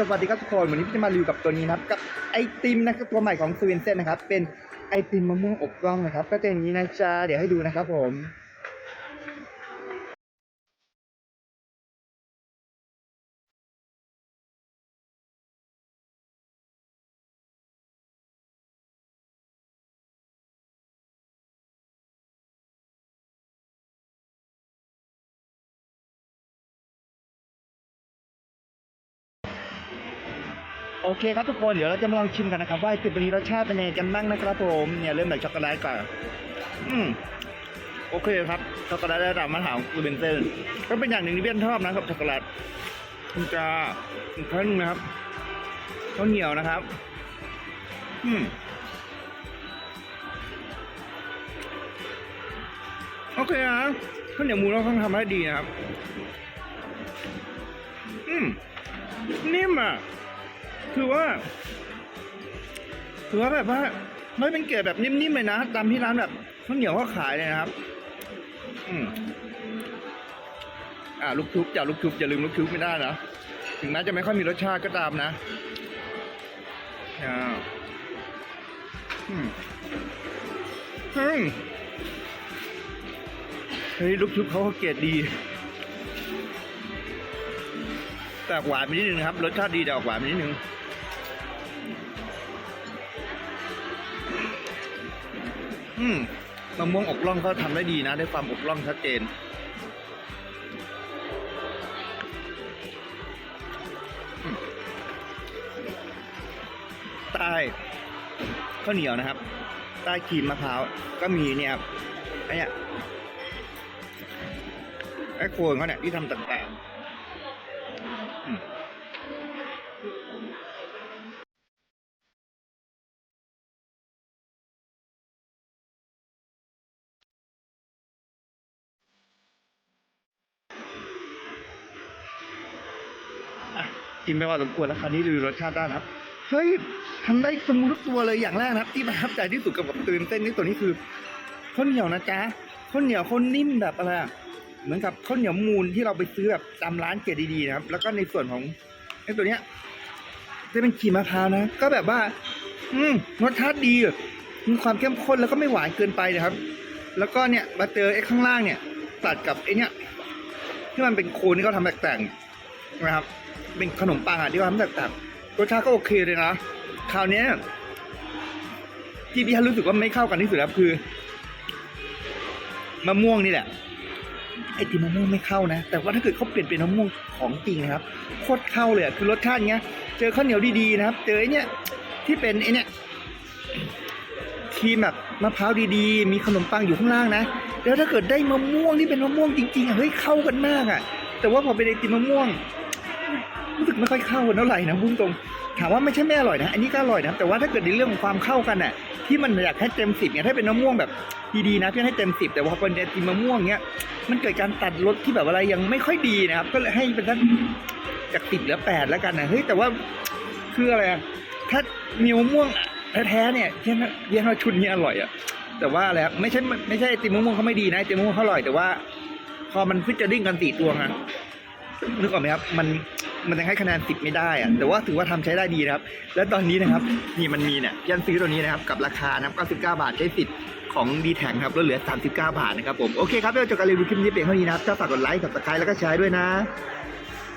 สวัสดีครับทุกคนวันนี้พี่จะมารีวิวกับตัวนี้นะครับกับไอติมนะครับตัวใหม่ของสวินเซนนะครับเป็นไอติมมะม่วงอบกล้องนะครับ ก็จะอย่างนี้นะจ๊ะเดี๋ยวให้ดูนะครับผม โอเคครับทุกคนเดี๋ยวเราจะมาลองชิมกันนะครับว่าไอติมตัวนี้รสชาติเป็นยังไงกันบ้างนะครับผมเนี่ยเริ่มจากช็อกโกแลตก่อนอืมโอเคครับช็อกโกแลตระดับมาตรฐานของคูเบนเซนก็เป็นอย่างหนึ่งที่เบี้ยนชอบนะครับช็อกโกแลตมันจะอีกครั้งนึงนะครับข้าวเหนียวนะครับ อืมโอเคนะข้าวเหนียวมูเราต้องทำให้ดีนะครับ อืมนิ่มอะ คือว่าคือว่าแบบว่าไม่เป็นเกล็ดแบบนิ่มๆเลยนะตามที่ร้านแบบข้าวเหนียวเขาขายเลยนะครับ อืมอ่าลูกชุบอย่าลูกชุบอย่าลืมลูกชุบไม่ได้นะถึงแม้จะไม่ค่อยมีรสชาติก็ตามนะอ่าอืมอืมเฮ้ยลูกชุบเขาเกรดดี แต่ออกหวานนิดนึงนะครับรสชาติดีแต่ออกหวานนิดนึงอืมมะม่วงอกล่องเขาทำได้ดีนะ ได้ความอกล่องชัดเจน ใต้ข้าวเหนียวนะครับ ใต้ครีมมะพร้าวก็มีเนี่ยไอ้เนี่ยไอ้โคนเขาเนี่ยที่ทำต่างๆ กินไปพอสมควรแล้วคราวนี้รีวิวรสชาติได้นะครับเฮ้ยทำได้สมูททุกตัวเลยอย่างแรกนะครับ ที่ประทับใจที่สุดกับแบบตื่นเต้นนี่ตัวนี้คือข้าวเหนียวนะจ๊ะข้าวเหนียวข้าวนิ่มแบบอะไรเหมือนกับข้าวเหนียวมูลที่เราไปซื้อแบบตามร้านเกรดดีๆนะครับ แล้วก็ในส่วนของไอ้ตัวเนี้ยจะเป็นขีมะพร้าวนะ ก็แบบว่า อืมรสชาติดีมีความเข้มข้นแล้วก็ไม่หวานเกินไปนะครับ แล้วก็เนี่ยมาเจอไอ้ข้างล่างเนี่ย ตัดกับไอ้เนี่ยที่มันเป็นโคนที่เขาทำแตกแต่งนะครับ เป็นขนมปังอะที่ว่าทำแตกต่างรสชาติก็โอเคเลยนะคราวนี้ที่พี่ฮันรู้สึกว่าไม่เข้ากันที่สุดครับคือมะม่วงนี่แหละไอติมมะม่วงไม่เข้านะ แต่ว่าถ้าเกิดเขาเปลี่ยนเป็นมะม่วงของจริงนะครับโคตรเข้าเลยคือรสชาติเงี้ย เจอข้าวเหนียวดีๆนะครับ เจอไอเนี้ยที่เป็นไอเนี้ยครีมแบบมะพร้าวดีๆ มีขนมปังอยู่ข้างล่างนะแล้วถ้าเกิดได้มะม่วงที่เป็นมะม่วงจริงๆเฮ้ยเข้ากันมากอะแต่ว่าพอเป็นไอติมมะม่วง รู้สึกไม่ค่อยเข้ากันเท่าไหร่นะพุ่งตรง ถามว่าไม่ใช่ไม่อร่อยนะ อันนี้ก็อร่อยนะ แต่ว่าถ้าเกิดในเรื่องของความเข้ากันน่ะ ที่มันอยากให้เต็มสิบเนี่ยถ้าเป็นมะม่วงแบบดีๆนะพี่ให้เต็มสิบแต่ว่าพอเป็นไอติมมะม่วงเนี้ยมันเกิดการตัดรสที่แบบอะไรยังไม่ค่อยดีนะครับ ก็เลยให้เป็นสักจากสิบเหลือแปดแล้วกันนะเฮ้ยแต่ว่าคืออะไรถ้ามีมะม่วงแท้ๆเนี่ยเยี่ยนเยนว่าชุดนี้อร่อยอะแต่ว่าอะไรครับไม่ใช่ไม่ใช่ไอติมมะม่วงเขาไม่ดีนะไอติมมะม่วงเขาอร่อยแต่ว่า พอมันฟิชเจอริ่งกันสี่ตัวไง นึกออกไหมครับมันมันยังให้คะแนนสิบไม่ได้อะแต่ว่าถือว่าทำใช้ได้ดีนะครับ และตอนนี้นะครับนี่มันมีเนี่ยยันซื้อตัวนี้นะครับกับราคานะครับ99 บาทใช้สิทธิ์ของดีแท็ครับลดเหลือ 39 บาทนะครับผมโอเคครับเราจบการรีวิวคลิปนี้เพียงเท่านี้นะครับถ้าฝากกดไลค์กดติดตามแล้วก็แชร์ด้วยนะ